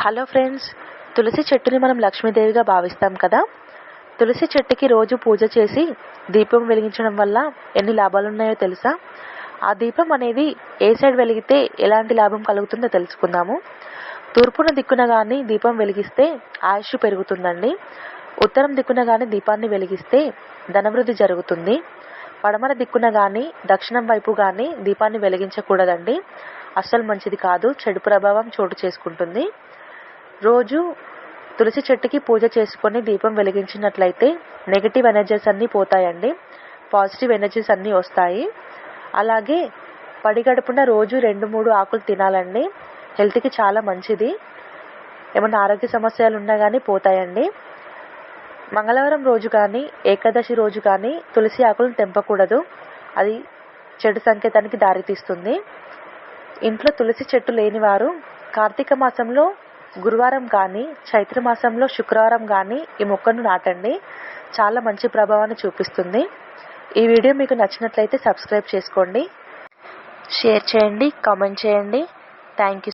Hello friends తులసి చెట్టుని మనం లక్ష్మీదేవిగా భావిస్తాం కదా? తులసి చెట్టుకి రోజు పూజ చేసి దీపం వెలిగించడం వల్ల ఎన్ని లాభాలు ఉన్నాయో తెలుసా? ఆ దీపం అనేది ఏ సైడ్ వెలిగితే ఎలాంటి లాభం కలుగుతుందో తెలుసుకుందాము. తూర్పున దిక్కున కానీ దీపం వెలిగిస్తే ఆయుష్ పెరుగుతుందండి. ఉత్తరం దిక్కున కానీ దీపాన్ని వెలిగిస్తే ధనవృద్ధి జరుగుతుంది. పడమర దిక్కున కానీ దక్షిణం వైపు కానీ దీపాన్ని వెలిగించకూడదండి. అస్సలు మంచిది కాదు చెడు ప్రభావం చోటు చేసుకుంటుంది. రోజు తులసి చెట్టుకి పూజ చేసుకొని దీపం వెలిగించినట్లయితే నెగిటివ్ ఎనర్జీస్ అన్నీ పోతాయండి. పాజిటివ్ ఎనర్జీస్ అన్నీ వస్తాయి. అలాగే పడిగడుపున రోజు రెండు మూడు ఆకులు తినాలండి. హెల్త్కి చాలా మంచిది. ఏమన్నా ఆరోగ్య సమస్యలు ఉన్నా కానీ పోతాయండి. మంగళవారం రోజు కానీ ఏకాదశి రోజు కానీ తులసి ఆకులను తెంపకూడదు. అది చెడు సంకేతానికి దారితీస్తుంది. ఇంట్లో తులసి చెట్టు లేని వారు కార్తీక మాసంలో గురువారం కానీ చైత్ర మాసంలో శుక్రవారం కానీ ఈ మొక్కను నాటండి. చాలా మంచి ప్రభావాన్ని చూపిస్తుంది. ఈ వీడియో మీకు నచ్చినట్లయితే సబ్స్క్రైబ్ చేసుకోండి. షేర్ చేయండి కామెంట్ చేయండి. Thank you